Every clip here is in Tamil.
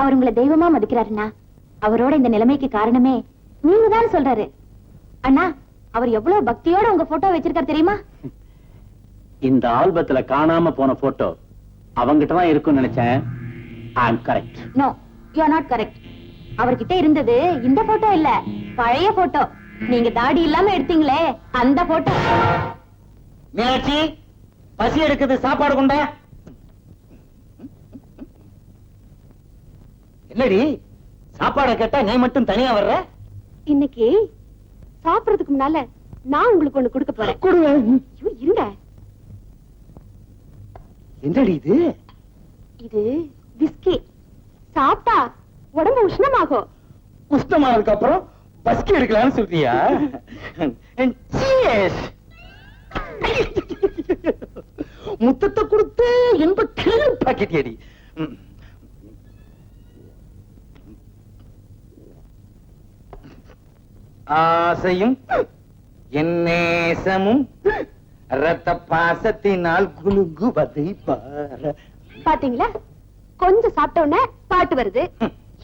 அவர் உங்களை தெய்வமா மதிக்கிறாருண்ணா. அவரோட இந்த நிலைமைக்கு காரணமே நீங்க தான் சொல்றாரு. அண்ணா அவர் எவ்வளவு பக்தியோட உங்க போட்டோ வச்சிருக்காரு தெரியுமா? இந்த ஆல்பத்துல காணாம போன போட்டோ அவங்கிட்ட தான் இருக்கும்னு நினைச்சேன். I am correct no you are not correct அவர்கிட்ட இருந்தது இந்த போட்டோ இல்ல பழைய போட்டோ நீங்க தாடி இல்லாம எடுத்தீங்களே அந்த போட்டோ மீனாட்சி பசி எடுக்குது சாப்பாடு கொண்டா? என்னடி? சாப்பாட கேட்டா நீ மட்டும் தனியா வர்ற? இன்னைக்கு சாப்பிடறதுக்கு முன்னால நான் உங்களுக்கு ஒண்ணு கொடுக்க போறேன். கொடுங்க ஐயோ, இருங்க என்னடி இது? இது பிஸ்கி சாப்பிட்டா உடம்பு உஷ்ணமாகும். உஷ்ணமானதுக்கு அப்புறம் பஸ்கி எடுக்கலாம்னு சொல்றியா. முத்தத்தை கொடுத்து இன்ப கிளி பாக்கெட் அடி ஆசையும் என் நேசமும் ரத்த பாசத்தினால் குலுங்குவதை பார. பாத்தீங்களா? கொஞ்சம் சாப்பிட்ட உடனே பாட்டு வருது.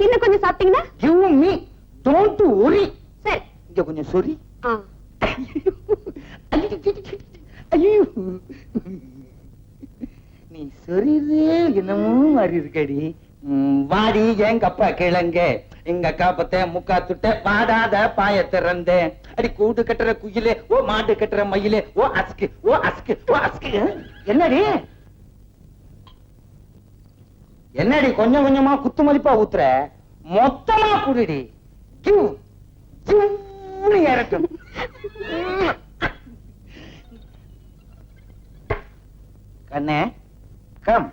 இன்னும் கொஞ்சம் சாப்பிட்டீங்கன்னா? கிவ் மீ டோன்ட் ஒரி சரி. இங்க கொஞ்சம் சொரி. ஐயோ. நீ சொரிதே என்னமோ மாதிரி இருக்கடி. வாடி எங்க அப்பா கிழங்க? எங்க அக்கா பத்த முக்கா துட்ட பாடாத பாய திறந்தேன். அடி கூடு கட்டுற குயிலே ஓ மாடு கட்டுற மயிலே ஓ அஸ்கு ஓ அஸ்கு ஓ அஸ்கு என்னடி? என்னடி கொஞ்சம் கொஞ்சமா குத்து மதிப்பா ஊத்துற? மொத்தமா குடிடி. கிவ் ஜிவ்னு இறக்கும். கண்ணே கம்.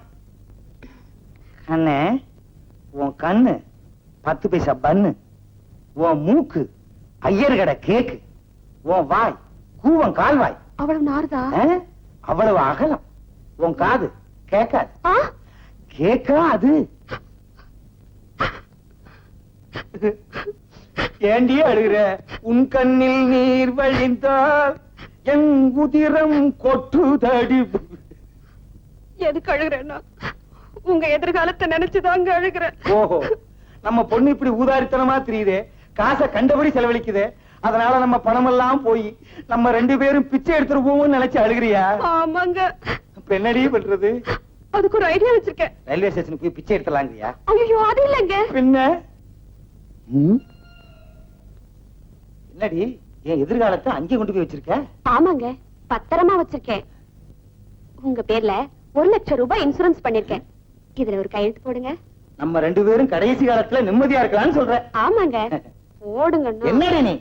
கண்ணே உன் கண்ணு பத்து பைசா பன்னு உன் மூக்கு ஐயர் கடை கேக்கு. உன் வாய் கூவன் கால்வாய். அவ்வளவு நாறுதா? ஆ? அவ்வளவு அகலம். உன் காது கேட்காது? கேட்காது ஏண்டி அழுகிற? உன் கண்ணில் நீர் வழிந்தால் என் உதிரம் கொட்டுதடி. எதுக்கு அழுகிறேன்னா? உங்க எதிர்காலத்தை நினைச்சுதாங்க அழுகிறேன். ஓஹோ. நம்ம பொண்ணு இப்படி ஊதாரித்தனமா தெரியுதே காசை கண்டபடி செலவழிக்குதே அதனால நம்ம பணம் எல்லாம் போய் நம்ம ரெண்டு பேரும் பிச்சை எடுத்துட்டு போவோம்னு நினைச்சு அழுகிறியா? ஆமாங்க. இப்ப என்னடி பண்றது? அதுக்கு ஒரு ஐடியா வச்சிருக்கேன். ரயில்வே ஸ்டேஷனுக்கு போய் பிச்சை எடுத்துலாங்கிறியா ஐயோ அது இல்லைங்க. பின்ன? என்னடி என் எதிர்காலத்தை அங்கே கொண்டு போய் வச்சிருக்க? ஆமாங்க பத்திரமா வச்சிருக்கேன். உங்க பேர்ல ஒரு லட்சம் ரூபாய் இன்சூரன்ஸ் பண்ணிருக்கேன். இதுல ஒரு கையெழுத்து போடுங்க. நம்ம ரெண்டு பேரும் கடைசி காலத்துல நிம்மதியா இருக்கலாம்னு சொல்ற. ஆமாங்க. போடுங்க என்னடி நீ?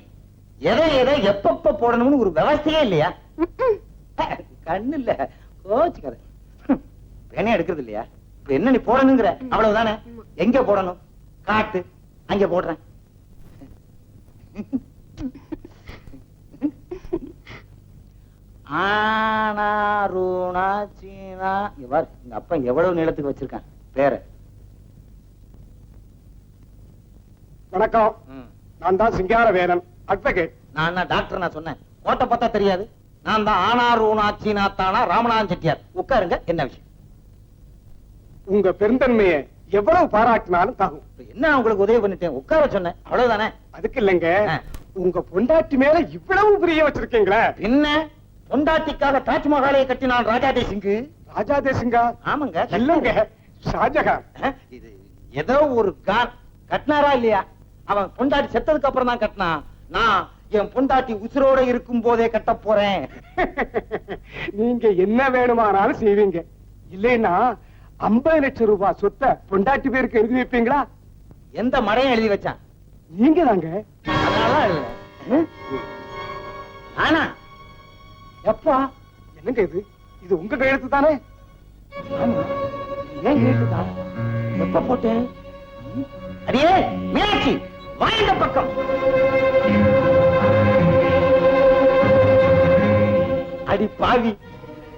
எதை எதை எப்பப்ப போடணும்னு ஒரு விவசாயே இல்லையா? கண்ணு இல்ல. கோச்சுக்காத. பேனே எடுக்கிறது இல்லையா? இப்ப என்ன நீ போடணுங்கிற? அவ்வளவுதானே? எங்க போடணும்? காட்டு. அங்க போடுறேன். ஆனாரூனா சீனா இங்க பாரு எங்க அப்பா எவ்வளவு நீளத்துக்கு வச்சிருக்கான். பேர. வணக்கம். நான் தான் சிங்கார வேலன் அட்வொகேட் நான் என்ன டாக்டர் நான் சொன்னேன். கோட்டை பார்த்தா தெரியாது. நான் தான் ஆனாரூனா சீனா தானா ராமநாதன் செட்டியார். உட்காருங்க என்ன விஷயம்? உங்க பெருந்தன்மையை எவ்வளவு பாராட்டினாலும் தாகும் என்ன உங்களுக்கு உதவி பண்ணிட்டேன்? உட்கார சொன்னேன். அவ்வளவுதானே? அதுக்கு இல்லைங்க. உங்க பொண்டாட்டி மேல இவ்வளவு பிரியம் வச்சிருக்கீங்களே. என்ன பொண்டாட்டிக்காக தாஜ்மஹாலை கட்டினான் ராஜா தேசிங்கு ராஜா தேசிங்கா ஆமாங்க இல்லங்க ஷாஜகான். இது ஏதோ ஒரு கான் கட்டினாரா இல்லையா? அவன் பொண்டாட்டி செத்ததுக்கு அப்புறம் தான் கட்டினான் நான் என் பொண்டாட்டி உசுரோட இருக்கும் போதே கட்ட போறேன். நீங்க என்ன வேணுமானாலும் செய்வீங்க. இல்லைன்னா ஐம்பது லட்சம் ரூபாய் சொத்தை பொண்டாட்டி பேருக்கு எழுதி வைப்பீங்களா? எந்த மடையும் எழுதி வச்சான். நீங்க தாங்க. நானா எப்பா? என்னங்க இது? இது உங்க கையெழுத்து தானே. ஏன் எப்ப போட்டேன்? அடியே மீனாட்சி! வா பக்கம். அடி பாவி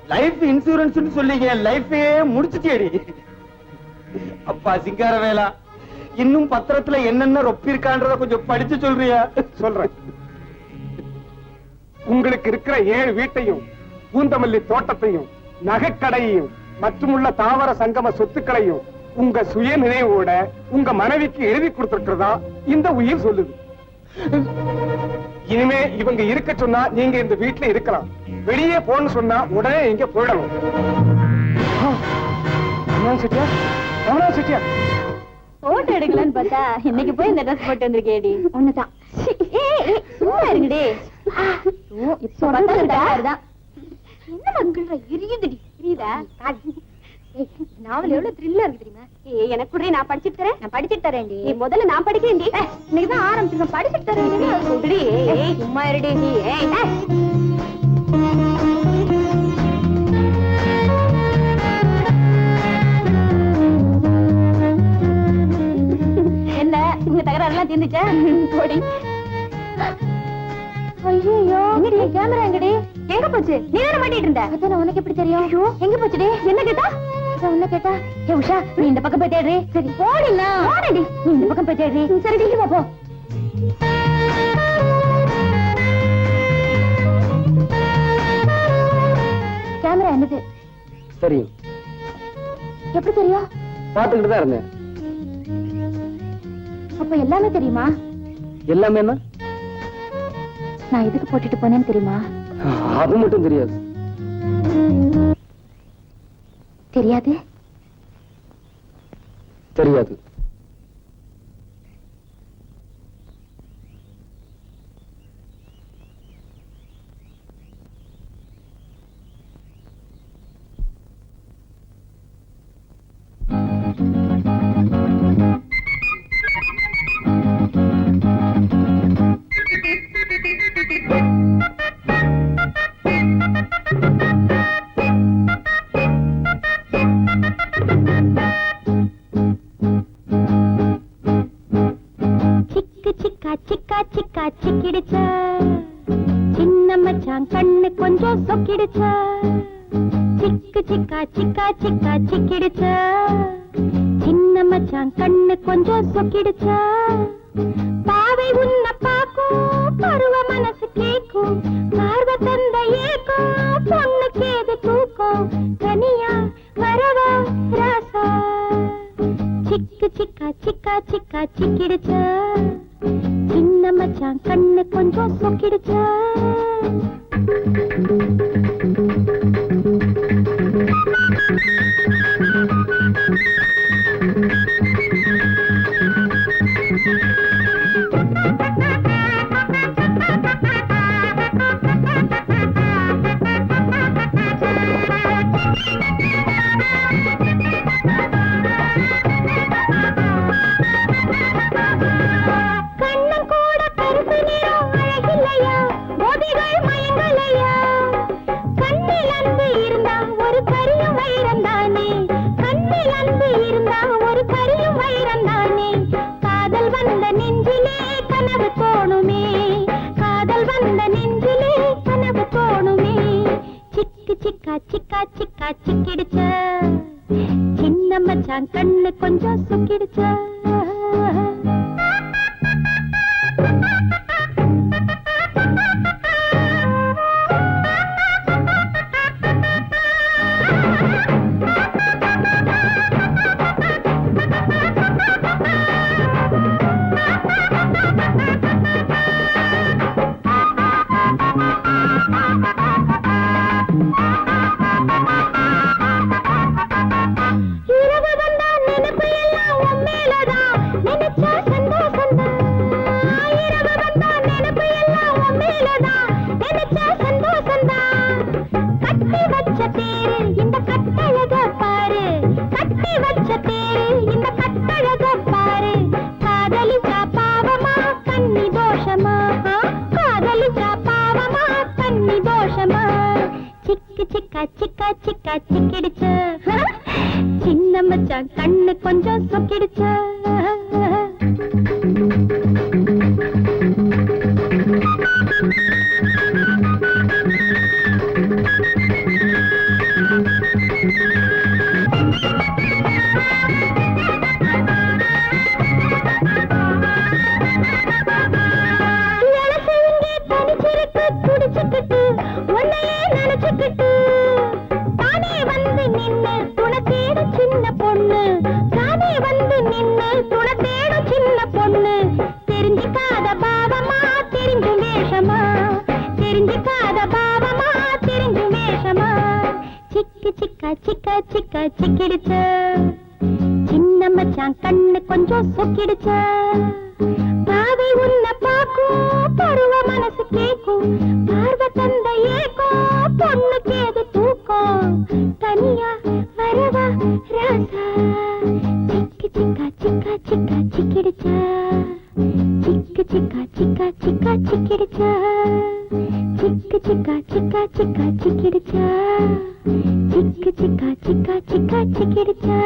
லைஃப் இன்சூரன்ஸ் சொல்லி லைஃபே முடிச்சுட்டேடி அப்பா சிங்காரவேலா இன்னும் பத்திரத்துல என்னென்ன ரொப்பிருக்கான்றத கொஞ்சம் படிச்சு சொல்றியா? சொல்றேன். உங்களுக்கு இருக்கிற ஏழு வீட்டையும் பூந்தமல்லி தோட்டத்தையும் நகைக்கடையையும் மற்றுமுள்ள தாவர சங்கம சொத்துக்களையும் உங்க சுய நினைவோட உங்க மனைவிக்கு எழுதி கொடுத்திருக்கிறதா இந்த உயிர் சொல்லுது. இனிமே இவங்க இருக்க சொன்னா நீங்க இந்த வீட்டுல இருக்கலாம். வெளியே போன்னு சொன்னா உடனே இங்க போயிடணும். ஆ, ரமணா போட்டோ எடுக்கலாம்னு பார்த்தா இன்னைக்கு போய் இந்த ட்ரெஸ் போட்டு வந்திருக்கேடி. ஒண்ணுதான். ஏய், ஏய், சும்மா இருங்கடி. இப்ப பார்த்தா தான். என்ன எரியுதுடி நாவல் எவ்வளவு த்ரில்லா இருக்கு தெரியுமா? எனக்கு நான் படிச்சிட்டு தரேன். நான் படிச்சிட்டு தரேன்டி. முதல்ல நான் படிக்கிறேன்டி இன்னைக்கு தான் ஆரம்பிச்சிருக்கேன் படிச்சிட்டு தரேன் ஏய் சும்மா இருடி நீ. என்ன உங்க தகராறுலாம் தீர்ந்துச்சா? போடி. ஐயோ கேமரா எங்கடி? எங்க போச்சு? நீ தானே மாட்டிட்டு இருந்த? அதான் உனக்கு எப்படி தெரியும்? எங்க போச்சுடி? என்ன கேட்டா? உன்ன கேட்டா ஏ உஷா நீ இந்த பக்கம் போய் தேடுறி. சரி. போடினா போடடி. நீ இந்த பக்கம் போய் தேடுறி. சரி டி போ போ. கேமரா என்னது? தெரியும். எப்படி தெரியும்? பாத்துக்கிட்டு தான் இருந்தேன். அப்ப எல்லாமே தெரியுமா? எல்லாமே என்ன? நான் எதுக்கு போட்டுட்டு போனேன்னு தெரியுமா? அது மட்டும் தெரியாது. தெரியாது? தெரியாது. சொக்கிடுச்ச? சிக்கு சிக்கா சிக்கா சிக்கா சிக்கிடுச்ச? சின்ன மச்சான் கண்ணு கொஞ்சம் சொக்கிடுச்ச? பாவை உன்ன பாக்கும் பருவ மனசு கேக்கும் பார்வ தந்த ஏக்கும் பொண்ணு கேது தூக்கும். தனியா வரவா ராசா? சிக்கு சிக்கா சிக்கா சிக்கா சிக்கிடுச்ச? சின்ன மச்சான் கண்ணு கொஞ்சம் சொக்கிடுச்சா? Thank you. மச்சான் கண்ணு கொஞ்சம் சுக்கிடுச்சா? சிக்கா சிக்கா சிக்கா சின்ன மச்சான் கண்ணு கொஞ்சம் சொக்கிடுச்ச. தெரிஞ்சுக்காத பாவமா தெரிஞ்சு மேஷமா. சிக்கு சிக்கா சிக்கா சிக்கா சிக்கிடுச்ச. சின்ன மச்சான் கண்ணு கொஞ்சம் சொக்கிடுச்ச. பாவை உன்னை பாக்கும் பருவ மனசு கேக்கும் பார்வ தந்த ஏக்கும் பொண்ணுக்கு ஏது தூக்கம்? தனியா வரவா ராசா? சிக்கு சிக்கா சிக்கா சிக்கா சிக்கிடுச்சா. சிக்கு சிக்கா சிக்கா சிக்கா சிக்கிடுச்சா. சிக்கு சிக்கா சிக்கா சிக்கா சிக்கிடுச்சா சிக்கு சிக்கா சிக்கா சிக்கா சிக்கிடுச்சா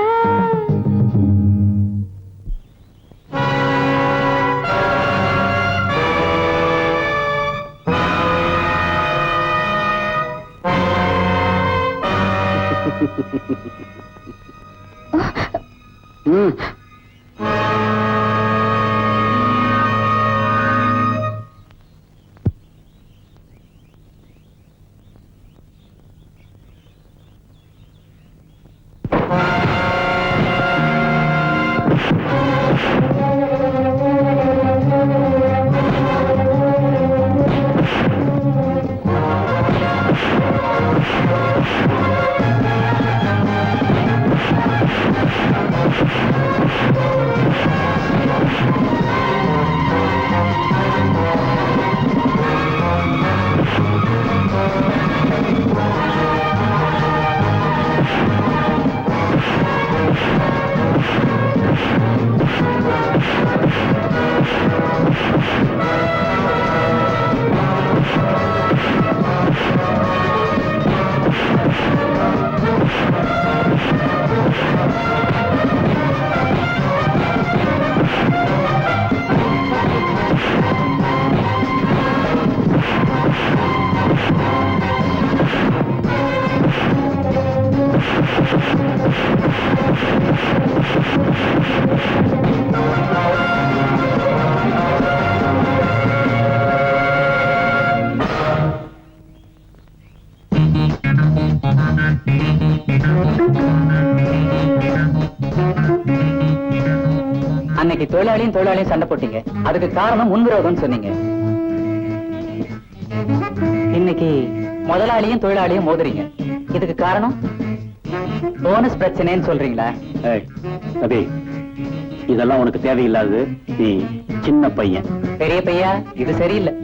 அன்னைக்கு தொழிலாளியும் தொழிலாளியும் சண்டை போட்டீங்க. அதுக்கு காரணம் முன்விரோதம்னு சொன்னீங்க. இன்னைக்கு முதலாளியும் தொழிலாளியும் மோதுறீங்க. இதுக்கு காரணம்? போனஸ் பிரச்சனைன்னு சொல்றீங்களா? அபி இதெல்லாம் உனக்கு தேவையில்லாது நீ சின்ன பையன். பெரிய பையா? இது சரியில்லை?